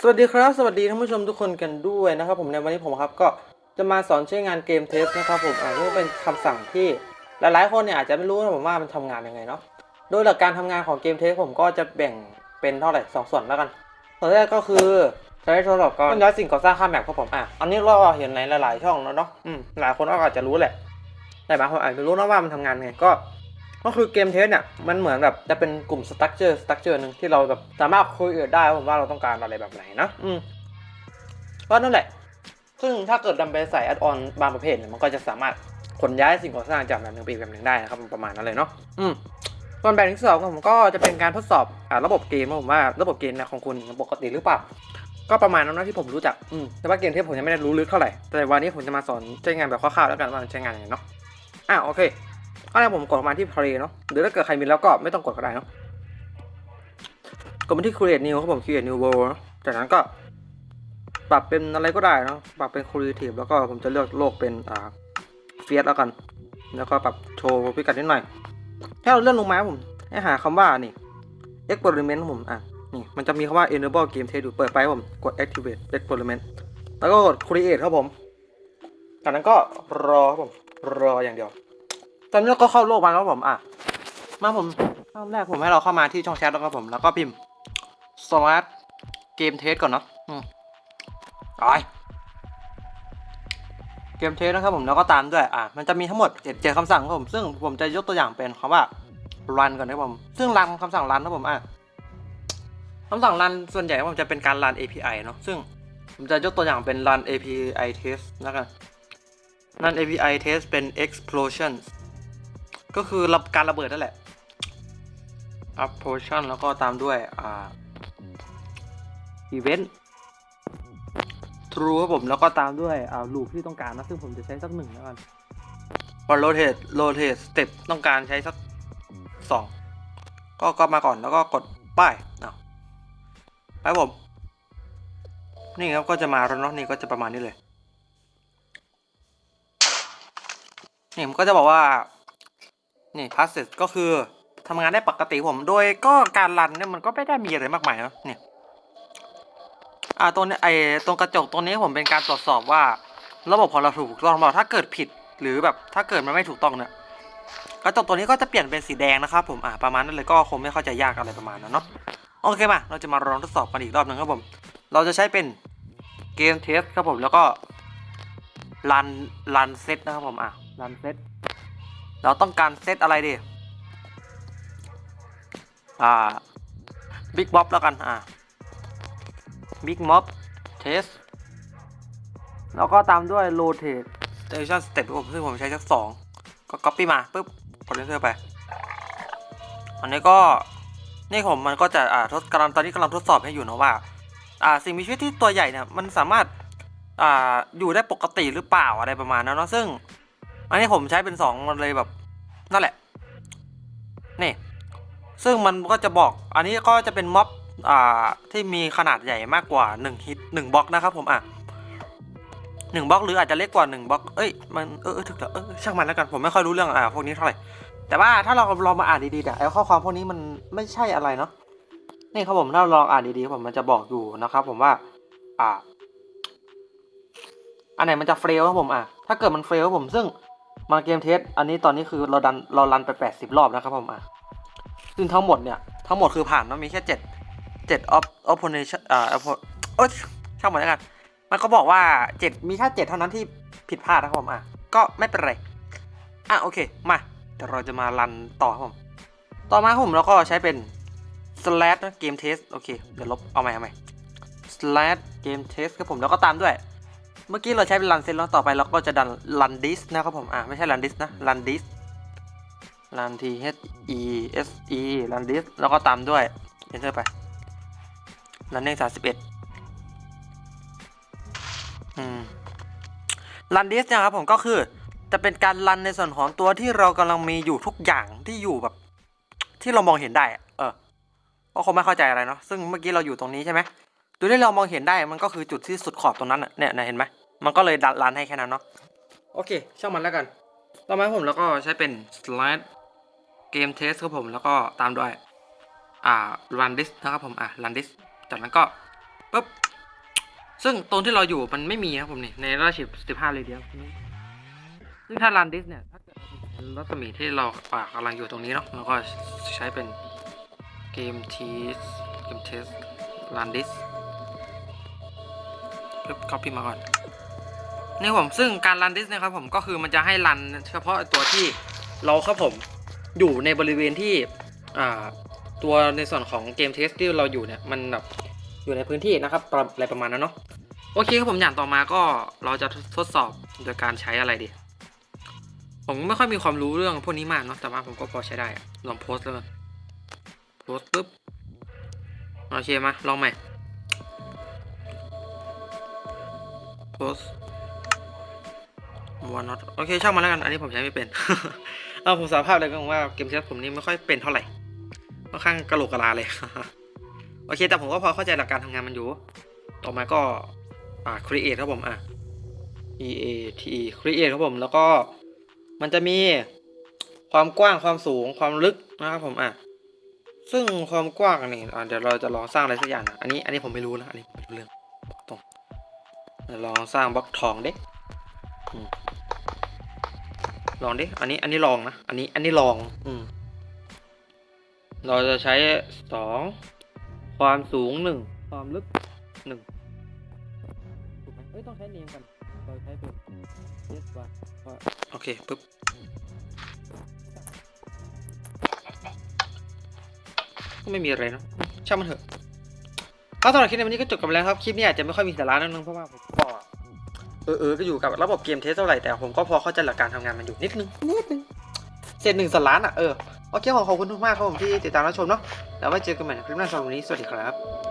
สวัสดีครับ สวัสดีท่านผู้ชมทุกคนกันด้วยนะครับ ผมในวันนี้ผมครับก็จะมาสอนใช้งานเกมเทสนะครับผมอ่านี่เป็นคำสั่งที่หลายๆ คนเนี่ยอาจจะไม่รู้นะผมว่ามันทำงานยังไงเนาะโดยหลักการทำงานของเกมเทสผมก็จะแบ่งเป็นเท่าไหร่สองส่วนแล้วกัน ส่วนแรกก็คือใช้โทรศัพท์ก็ย้ายสิ่งก่อสร้างข้ามแมปครับผมอะอันนี้เราเห็นในหลาย ๆ ช่องแล้วเนาะอืมหลายคนก็อาจจะรู้แหละแต่บางคนอาจจะไม่รู้นะว่ามันทำงานไงก็ ก็คือเกมเทสเนี่ยมันเหมือนแบบจะเป็นกลุ่มสตั๊กเจอร์สตั๊กเจอร์หนึ่งที่เราแบบสามารถคุยกันได้ว่าผมว่าเราต้องการอะไรแบบไหนนะอืมก็นั่นแหละ ซึ่งถ้าเกิดนำไปใส่แอดออนบางประเภทเนี่ยมันก็จะสามารถขนย้ายสิ่งก่อสร้างจากแบบหนึ่งไปอีกแบบหนึ่งได้นะครับประมาณนั้นเลยเนาะอืมส่วนแบบที่สองผมก็จะเป็นการทดสอบอ่าระบบเกมว่าผมว่าระบบเกมนี่ยของคุณปกติหรือเปล่าก็ประมาณนั้นนะที่ผมรู้จักอืมแต่ว่าเกมเทสผมยังไม่ได้รู้ลึกเท่าไหร่แต่วันนี้ผมจะมาสอนใช้งานแบบคร่าวๆแล้วกันว่าใช้งานยังไงเนาะอะโอเค ก็แล้วผมกดมาที่ play เนาะหรือถ้าเกิดใครมีแล้วก็ไม่ต้องกดก็ได้เนาะกดมาที่ create new ครับผม create new world นะจากนั้นก็ปรับเป็นอะไรก็ได้เนาะปรับเป็น creative แล้วก็ผมจะเลือกโลกเป็นอ่า f i a t แล้วกัน แล้วก็ปรับโชว์พิกัดนิดหน่อยถ้าเราเลื่อนลงมาผมให้หาคำว่านี่ experiment ครับผมอะนี่มันจะมีคำว่า enable game test อยู่เปิดไปผมกด activate experiment แล้วก็กด create ครับผมจากนั้นก็รอครับผมรออย่างเดียว ตอนนี้ก็เข้าโลกมาแล้วผมอะ มาผมขั้นแรกผมให้เราเข้ามาที่ช่องแชทแล้วครับผม แล้วก็พิมพ์ smart game test ก่อนเนาะอืมไปเกมเทสนะครับผมแล้วก็ตามด้วยอะมันจะมีทั้งหมดเจ็ดเจ็ดคำสั่งครับผมซึ่งผมจะยกตัวอย่างเป็นคำว่า run ก่อนนะครับผม ซึ่ง run คำสั่ง run นะผมอะคำสั่ง run ส่วนใหญ่ผมจะเป็นการ run API เนาะซึ่งผมจะยกตัวอย่างเป็น run API test แล้วกัน run API test เป็น explosions ก็คือระการระเบิดนั่นแหละ explosion แล้วก็ตามด้วย อ่า event true ครับผมแล้วก็ตามด้วย อ่า loop ที่ต้องการนะ ซึ่งผมจะใช้สักหนึ่งแล้วกันพอ rotate rotate step ต้องการใช้สักสองก็ก็มาก่อนแล้วก็กดป้ายเอาไปผม นี่ครับก็จะมาแล้วเนาะนี่ก็จะประมาณนี้เลย นี่ผมก็จะบอกว่า นี่ process ก็คือทำงานได้ปกติผม โดยก็การรันเนี่ยมันก็ไม่ได้มีอะไรมากมายนะเนี่ยอ่าตรงนี้ไอ้ตรงกระจกตรงนี้ผมเป็นการตรวจสอบว่า ระบบของเราถูกต้องหรือเปล่าถ้าเกิดผิดหรือแบบถ้าเกิดมันไม่ถูกต้องเนี่ยกระจกตัวนี้ก็จะเปลี่ยนเป็นสีแดงนะครับผมอ่าประมาณนั้นเลยก็คงไม่เข้าใจยากอะไรประมาณนั้นเนาะโอเคมาเราจะมาลองทดสอบกันอีกรอบหนึ่งครับผม เราจะใช้เป็นเกมเทสครับผมแล้วก็รันรันเซตนะครับผมอะรันเซต เราต้องการเซตอะไรดี อ่าบิ๊กบ๊อบแล้วกัน อ่าบิ๊กม็อบเทสแล้วก็ตามด้วย rotate station step ผมซึ่งผมใช้สักสองก็ copy มาปุ๊บกด enter ไป อันนี้ก็นี่ผมมันก็จะอ่าทดกำลังตอนนี้กำลังทดสอบให้อยู่นะว่า อ่าสิ่งมีชีวิตที่ตัวใหญ่เนี่ยมันสามารถอ่าอยู่ได้ปกติหรือเปล่าอะไรประมาณนั้นเนาะซึ่ง อันนี้ผมใช้เป็นสองมันเลยแบบนั่นแหละ นี่ ซึ่งมันก็จะบอก อันนี้ก็จะเป็นม็อบอ่าที่มีขนาดใหญ่มากกว่า1ฮิต1บล็อกนะครับผมอะหนึ่งบล็อกหรืออาจจะเล็กกว่า1บล็อกเอ้ยมันเออถึกแล้วเออช่างมันแล้วกันผมไม่ค่อยรู้เรื่องอ่าพวกนี้เท่าไหร่แต่ว่าถ้าเราลองมาอ่านดีๆเนี่ยไอ้ข้อความพวกนี้มันไม่ใช่อะไรเนาะนี่ครับผมถ้าเราลองอ่านดีๆผมมันจะบอกอยู่นะครับ ผมว่า อ่า อันไหนมันจะเฟลครับผมอะถ้าเกิดมันเฟลครับผมซึ่ง มาเกมเทส อันนี้ตอนนี้คือเราดันเรารันไป 80 รอบนะครับผมอะซึ่งทั้งหมดเนี่ย ทั้งหมดคือผ่านมันมีแค่7 7 op opposition อ่า oppo- เอ้ยช่างมันแล้วกัน มันก็บอกว่า 7 มีแค่7เท่านั้นที่ผิดพลาดนะครับผมอะ ก็ไม่เป็นไร อะโอเค มาเดี๋ยวเราจะมารันต่อครับผม ต่อมาครับผมเราก็ใช้เป็น slash นะ game test โอเค เดี๋ยวลบ เอาใหม่เอาใหม่ slash game test ครับผม แล้วก็ตามด้วย เมื่อกี้เราใช้เป็น run set แล้วต่อไปเราก็จะดัน run this นะครับผม อะ ไม่ใช่ run this นะ run this run t h e s e run this แล้วก็ตามด้วย enter ไป running 31อืม run this เนะครับผมก็คือจะเป็นการรันในส่วนของตัวที่เรากำลังมีอยู่ทุกอย่างที่อยู่แบบ ที่เรามองเห็นได้อะเออก็คงไม่เข้าใจอะไรเนาะซึ่งเมื่อกี้เราอยู่ตรงนี้ใช่ไหมจุดที่เรามองเห็นได้มันก็คือจุดที่สุดขอบตรงนั้นเนี่ยนะเห็นไหม มันก็เลยดันรันให้แค่นั้นเนาะโอเค ช่างมันแล้วกัน ต่อมาผมแล้วก็ใช้เป็น slide game test ครับผมแล้วก็ตามด้วย อ่า run this นะครับผม อ่า run this จากนั้นก็ปุ๊บ ซึ่งตรงที่เราอยู่มันไม่มีนะครับผมนี่ ในราชิบสิบห้าเรเดียนซึ่งถ้ารันดิสเนี่ย ถ้าเกิดรัศมีที่เราปากกำลังอยู่ตรงนี้เนาะเราก็ใช้เป็นเกมทีสเกมเทสรันดิสปึ๊บ copy มาก่อน นี่ผมซึ่งการรันดิสนะครับผมก็คือมันจะให้รันเฉพาะตัวที่เราครับผมอยู่ในบริเวณที่ตัวในส่วนของเกมเทสที่เราอยู่เนี่ยมันแบบอยู่ในพื้นที่นะครับอะไรประมาณนั้นเนาะโอเคครับผมอย่างต่อมาก็เราจะทดสอบโดยการใช้อะไรดีผมไม่ค่อยมีความรู้เรื่องพวกนี้มากเนาะแต่ว่าผมก็พอใช้ได้ลองโพสต์แล้วกันโพสต์ปุ๊บโอเคมาลองใหม่โพสต์ วันน็อตโอเคช่างมันแล้วกัน อันนี้ผมใช้ไม่เป็น เอาผมสารภาพเลยก็ว่าเกมเชสผมนี่ไม่ค่อยเป็นเท่าไหร่ค่อนข้างกระโหลกกระลาเลย โอเค แต่ผมก็พอเข้าใจหลักการทำงานมันอยู่ ต่อมาก็อ่า create ครับผมอะ e a t e create ครับผม แล้วก็มันจะมีความกว้างความสูงความลึกนะครับผมอะซึ่งความกว้างนี่อะเดี๋ยวเราจะลองสร้างอะไรสักอย่างนะอันนี้อันนี้ผมไม่รู้นะอันนี้ผมไม่รู้เรื่องตรงลองสร้างบล็อกทองเด็ก ลองดิ อันนี้ อันนี้ลองนะ อันนี้ อันนี้ลอง อืม เราจะใช้สอง ความสูงหนึ่ง ความลึกหนึ่งถูกไหมเอ้ย ต้องใช้เนมกัน เราใช้เป็น yes one โอเค ปึ๊บ ก็ไม่มีอะไรเนะช่างมันเถอะก็สำหรับคลิปในวันนี้ก็จบกันแล้วครับ คลิปนี้อาจจะไม่ค่อยมีสาระนิดนึงเพราะว่าผมก็ เออเออก็อยู่กับระบบเกมเทสเท่าไหร่แต่ผมก็พอเข้าใจหลักการทำงานมันอยู่นิดนึงนิดนึงเศษหนึ่งส่วนล้านอะเออโอเคขอขอบคุณทุกมากครับผมที่ติดตามรับชมเนาะแล้วไว้เจอกันใหม่ในคลิปหน้าสำหรับวันนี้สวัสดีครับ